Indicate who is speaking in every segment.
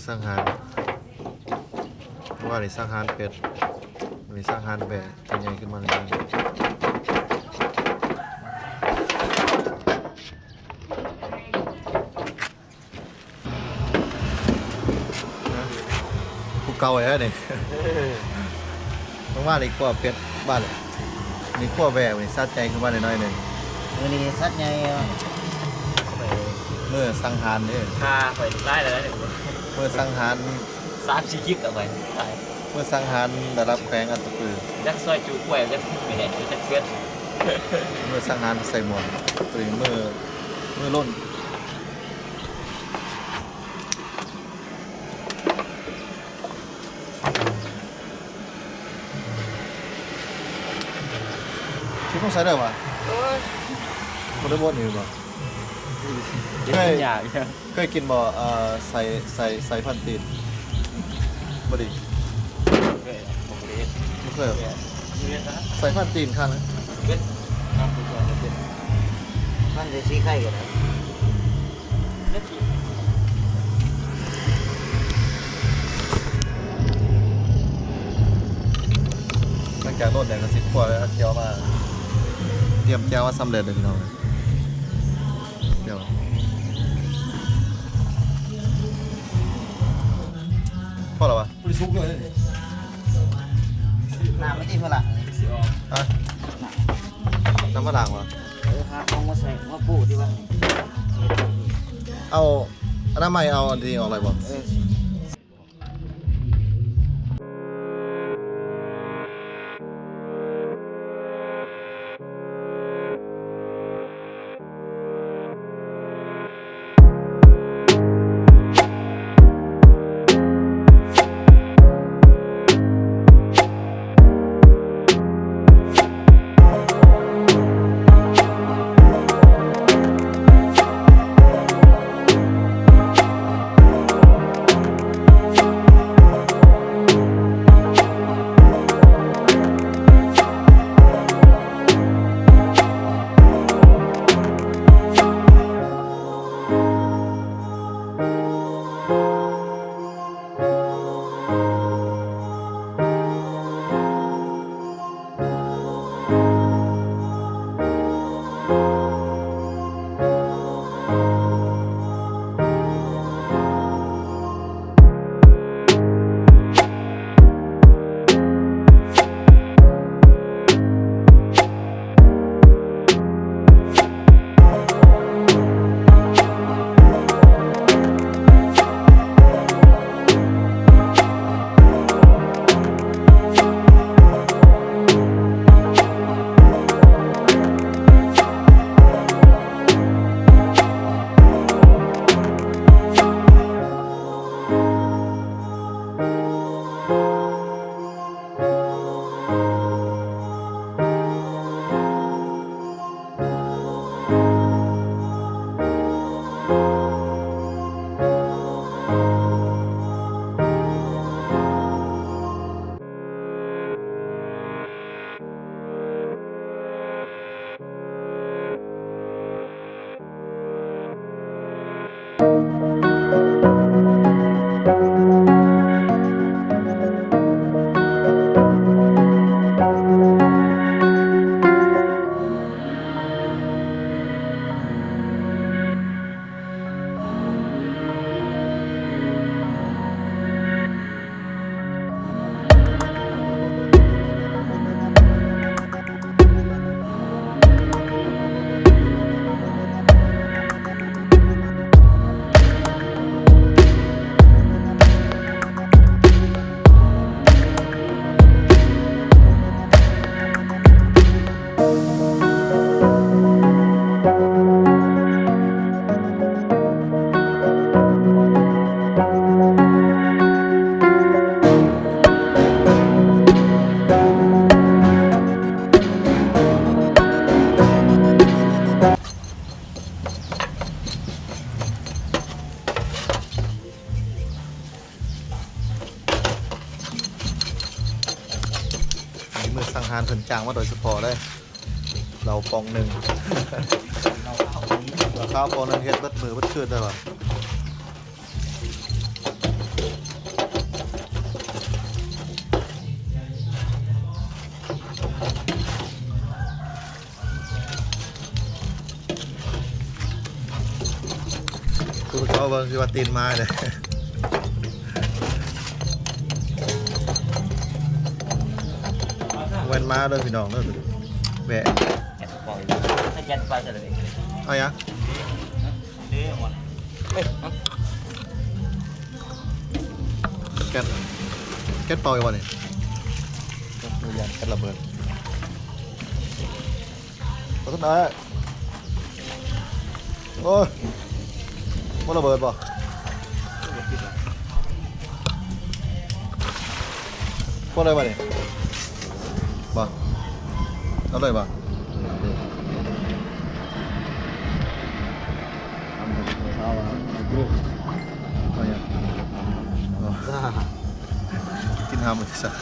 Speaker 1: ือสังหารว่าในสังหารเป็ดอันสังหารแบะตัวใหญ่ขึ้นมาเลยนะกูเก่าไอ้เนี่ต้องว่าเลยกว่าเป็ดบ้านเลยนี่ขั้วแบะนี่ซาดใจขึ้นมาหน่อยหนึ่ง
Speaker 2: มือนี้สัตว์ใหญ่
Speaker 1: เมื่อสังหารเนี่ย
Speaker 3: พาไปได้แล้วนะเดี๋ยว
Speaker 1: เมื่อสังหาร
Speaker 3: สามชีคิกเอาไปได้
Speaker 1: เมื่อสังหารได้รับแขวงอัตตปือ
Speaker 3: ยักษ์ซอยจูกล้วยยักษ์ไม่แน่ยักษ์เพื่อน
Speaker 1: เมื่อสังหารใส่หมวกตัวนี้เมื่อเมื่อล้นชิคต้องใส่ได้ปะมันได้บดอยู่ปะ
Speaker 3: เดี๋ยวกินยาใช่ไหม
Speaker 1: เคยกินบ่เอ่อใส่ใส่ใส่พันตีนบ่ดิ
Speaker 3: เคยผมเรียน
Speaker 1: ไม่เคยหรอ
Speaker 3: เรียนนะ
Speaker 1: ใส่พันตีนข้างนะ
Speaker 3: เพื่อนทำตัวเพื่อน
Speaker 2: มันจะซีไข่กันนะ
Speaker 3: เล่นที
Speaker 1: หลังจากโดนแดงกระสิบขวดแล้วเจียวมา เตรียมเจียวมาสำเร็จเลยพี่น้องเจียว พอแล้ววะ
Speaker 2: น้ำมันที่ฝรั่งนี่
Speaker 3: สิออก
Speaker 1: อะน้ำมะนาววะ
Speaker 2: เออหาของมาใส่มาปูที่ว่านี่
Speaker 1: เอาอันนั้นไม่เอาอันนี้ออกอะไรบ่
Speaker 2: เออ
Speaker 1: มือสังหารผลจางว่าโดยเฉพห์ได้เราปองหนึ่ง
Speaker 2: เรา
Speaker 1: ข้าวปองนึ่งเฮ็ดบัดมือบัดเคืนได้หรอคือเขาเบิ่
Speaker 4: งคีว่าตีนมาเลย
Speaker 1: เอายัง
Speaker 4: เด้หมดเอ้ย
Speaker 1: แก๊สแก๊สเป่าอีกวันนี่ดูยั นแก๊สระเบิดขอโทษนะโอ้ยมันระเบิดป่ะพวกอะไรป่ะนี่ป่ะเอาเลยป่ะเอายังเอา
Speaker 2: ซ่า
Speaker 1: กินฮามันสัก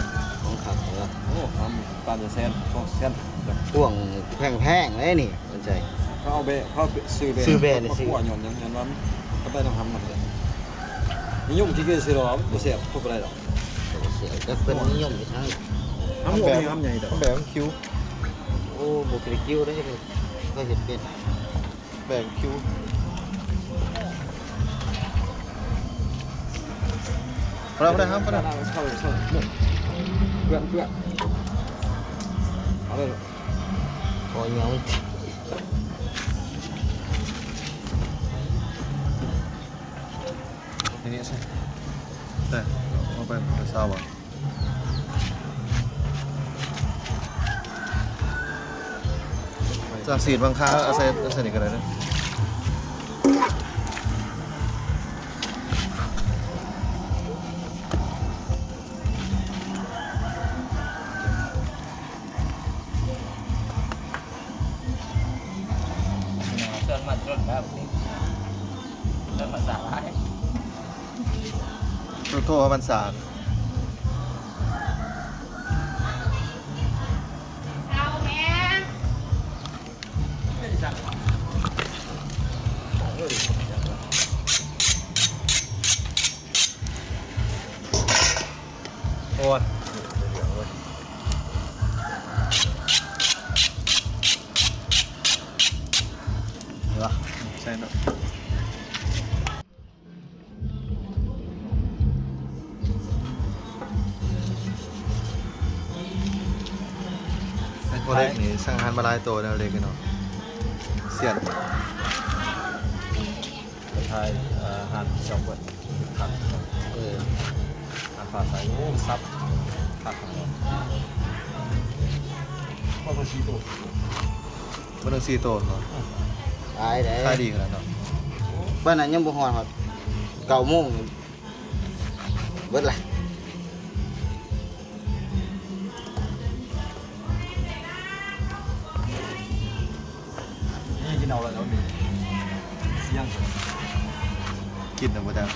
Speaker 2: ของขับเหรอ
Speaker 4: โอ้ทำปลาจะแซนฟองแซน
Speaker 2: พ่วงแพงๆเลยนี่มันใจ
Speaker 4: เขาเอาเบะเขาซื้อเบะ
Speaker 2: ซื้อเบะนี่สิ
Speaker 4: มาขวดหย่อนยังยันว่าเขาไปต้องทำมันเลยนิยมที่เกิดซื้อหรอบ่เสียพวกอะไรหรอก
Speaker 2: เสียก็เป็นนิยมอยู่ทั้ง
Speaker 4: ทำหมดทำใหญ่ดอก
Speaker 1: แบบมันคิ้ว
Speaker 2: โอ้บุคลิกคิวได้เลยก็เห็นเป็น
Speaker 1: แบบคิ้ จากสีดบางค้าเอาใส่เอาใส่นี่ก็ได้นะ
Speaker 4: เชิญมาจนแบบนี้เชิญมาสาระ
Speaker 1: ตัวโทษว่ามันสาก
Speaker 3: มา
Speaker 1: หลายตัวแล้วเล็กกันเนาะเสียด
Speaker 4: ไทยหันจอบเปิดหัน
Speaker 2: เออ
Speaker 4: หันฝาใสโอ้ซับขัดของเราพ่อมาชี้ตัว
Speaker 1: มันต้องสี่ตัวเนาะ
Speaker 2: ตายได้
Speaker 1: ใช่ดีขนาดเนาะ
Speaker 2: บ้านนั้นยังบ่ฮอดฮอดเก้าโมงนี่เบิดละี่
Speaker 4: เอาแล้วแล้วนี่เสี่ยง
Speaker 1: กินนะพ่อจ้า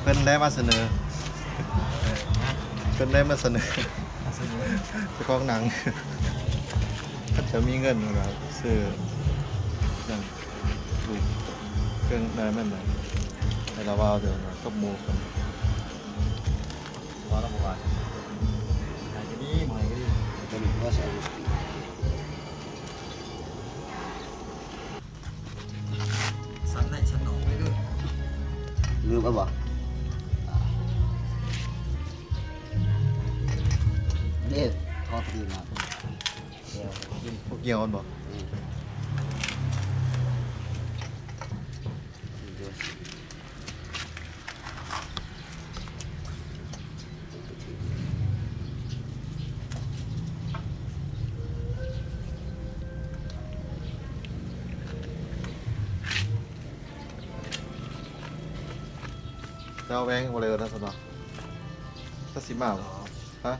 Speaker 1: เพิ่นได้มาเสนอเพิ่นได้มาเสนอเจ้าของหนังถ้าจะมีเงินแบบซื้ออย่างดูเครื่องได้แม่นไหนให้เราว่าเอาเดี๋ยวนะกับมูกัน
Speaker 4: รอแล้วบอกว่า เกี่ย
Speaker 2: วนี้ก็ใส่
Speaker 4: สันในฉันหนองไม่ด้วย
Speaker 2: ลืมเอาบ่นี่ทอดดีมากเดี๋ยวกิน
Speaker 1: พวกเกี่ยวกันบ จะเอาแบงค์บ่เลยนะสนอถ้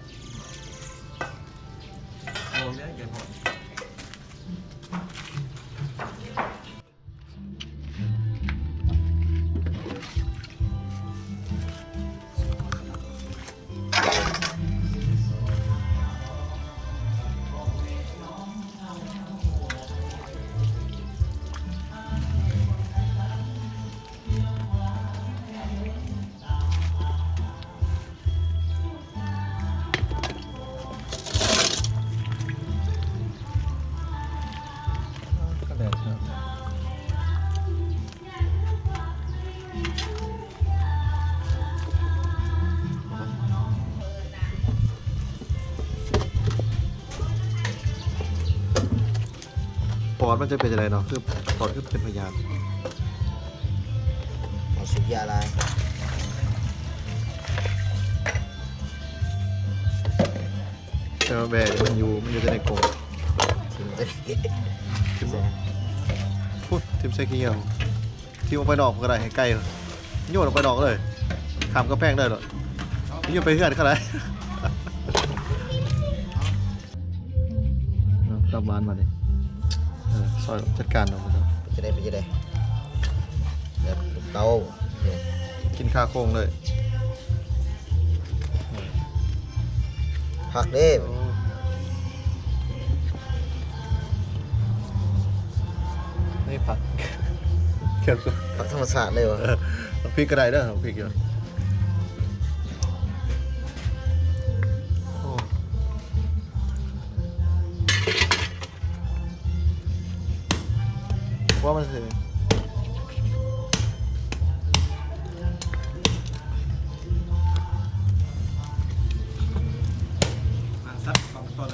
Speaker 4: อ
Speaker 1: ดมันจะเป็นอะไรเนาะคือปอดคือเป็นพยาน
Speaker 2: เอาสุกยาลาย
Speaker 1: แต่ว่าแบร์เนี่ยมันอยู่มันอยู่แต่ในกรง
Speaker 2: ทิมเต้น
Speaker 1: ทิมพูดทิมใส่ขี้เหงาทิมออกไปนอกก็ได้ให้ใกล้โยนออกไปนอกเลยขามก็แพงได้หรอโยนไปเฮือนเขาได้เอากลับบ้านมาดิเออ ซอยจัดการเอาไปครับ
Speaker 2: จะได้ไปจะได้แบบเตาเนี่ย
Speaker 1: กินข้าวโค้งเลย
Speaker 2: ผักเด้
Speaker 1: นี่ผักเขียนสุด
Speaker 2: ผักธรรมชาติเลยวะ
Speaker 1: เออเอาพริกก็ได้เด้อเอาพริกเยอะ ว่ามันสิ
Speaker 4: อะซัดความตอน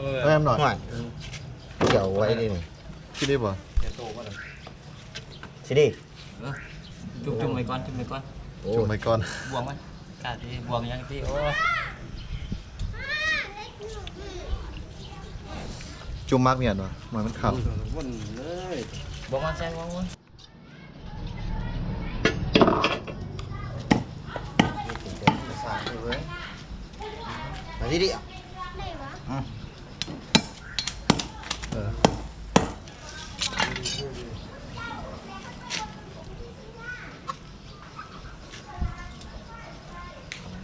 Speaker 4: ทำเลย
Speaker 2: เอามามันวานเลยนี่เสียดีอะไรอะไร
Speaker 1: แม่มหน่อย
Speaker 2: ห่วยเกี่ยวไว้ดินี่
Speaker 1: คิดได้ป่ะ
Speaker 2: เสียดี
Speaker 3: จุ่มจุ่มไปก่อนจุ่มไปก่อน
Speaker 2: โอ้
Speaker 1: จุ่มไปก่อน
Speaker 3: บวงมันกาที่บวงยังที่โอ้
Speaker 1: จุ่มมากเมียนวะหมายมันขับ
Speaker 4: วนเลย
Speaker 3: บวงมันแซงบวงมัน
Speaker 2: มาที่ดิอะ
Speaker 1: เออ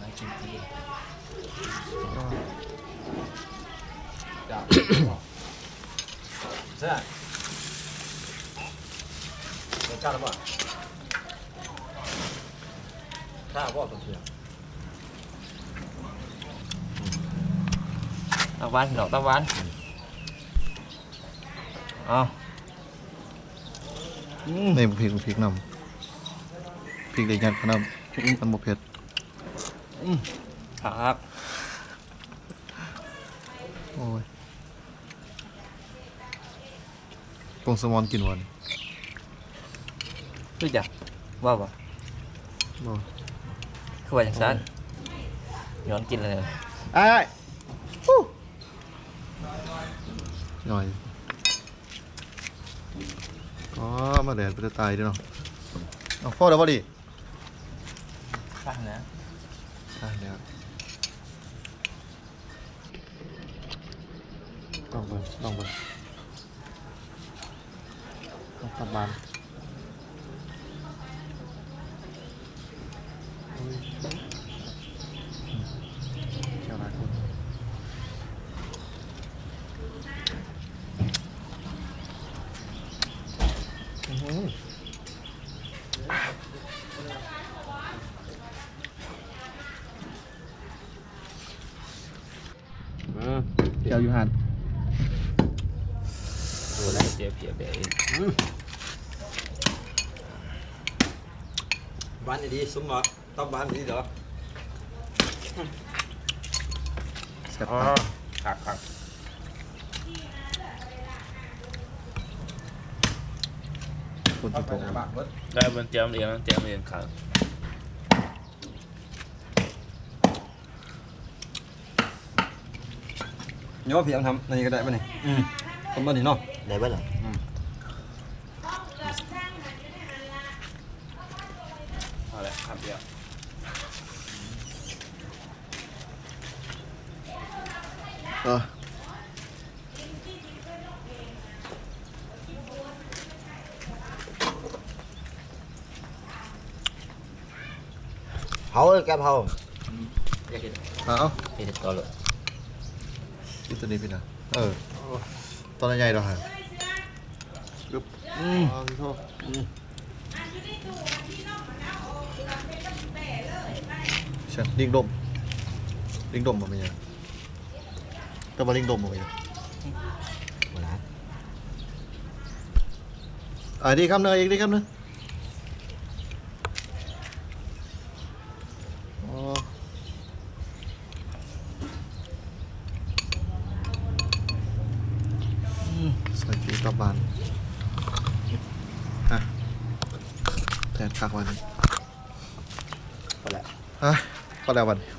Speaker 3: มากินที
Speaker 4: เสื้อรสชาติหรือเปล่าข้าวบอกตัวเสีย
Speaker 3: ตะวันดอกตะวันเอา
Speaker 1: นี่พริกพริกนำพริกเลยยันขนำมันบกเผ็ด
Speaker 3: ครับ
Speaker 1: โอ้ยปรุงสมอนกินวัน
Speaker 3: รู้จักว่าบ่
Speaker 1: บ่
Speaker 3: คือว่าจังซั่นย้อนกินเลย
Speaker 1: ไอ้ หน่อยอ๋อมาแดดไปจะตายเด้วยเนาะเอาพ่อเดี๋ยวพอดี
Speaker 3: ฟังนะ
Speaker 1: อะเดี๋ยวลองเบิ่งลองเบิ่งต้องกลับบ้านอุ้ยอืมเจ้าหลายคนอื้อหือ
Speaker 3: อืม
Speaker 1: เจ้าอยู่หัน
Speaker 3: ดูแล้วเดี๋ยวเดี๋ยวเดี๋ยว
Speaker 4: บ้านดีๆสมบัติต้องบ้านดีเหรอ
Speaker 1: แซ่บ
Speaker 3: อ๋อ
Speaker 1: ปาก
Speaker 3: คักคัก
Speaker 1: คนที่ตก
Speaker 4: ปากเบิด
Speaker 3: ได้มันเตรียมเรียงเตรียมเรียงครับ
Speaker 4: โยมพี่เอาทำนี่ก็ได้ป่ะนี่อืมทำบ้านนี่เนาะ
Speaker 2: ได้บ้างเหรอ
Speaker 3: เอาละครับเดี๋ยว
Speaker 1: เออ
Speaker 2: เผาเลยแกเผา
Speaker 3: อยากเห็น
Speaker 1: เอา
Speaker 3: เห็นต่อเลย
Speaker 1: นี่ตัวนี้พี่นะเออ ตอนใหญ่ดอกฮะปึ๊บ
Speaker 2: อืม
Speaker 1: เอาที่โทษ
Speaker 2: อืม
Speaker 1: ใช่ลิงดมลิงดมบ่มีอะแต่ว่าลิงดมบ่มีอะ
Speaker 2: บ่ละ
Speaker 1: อ่าดีคำหนึงอีกดีคำหนึงอ๋ออืมใส่ฟีกลับบ้านฮะแทนคักวันนี้
Speaker 2: บ่ละ
Speaker 1: อะก็แล้ววันนี้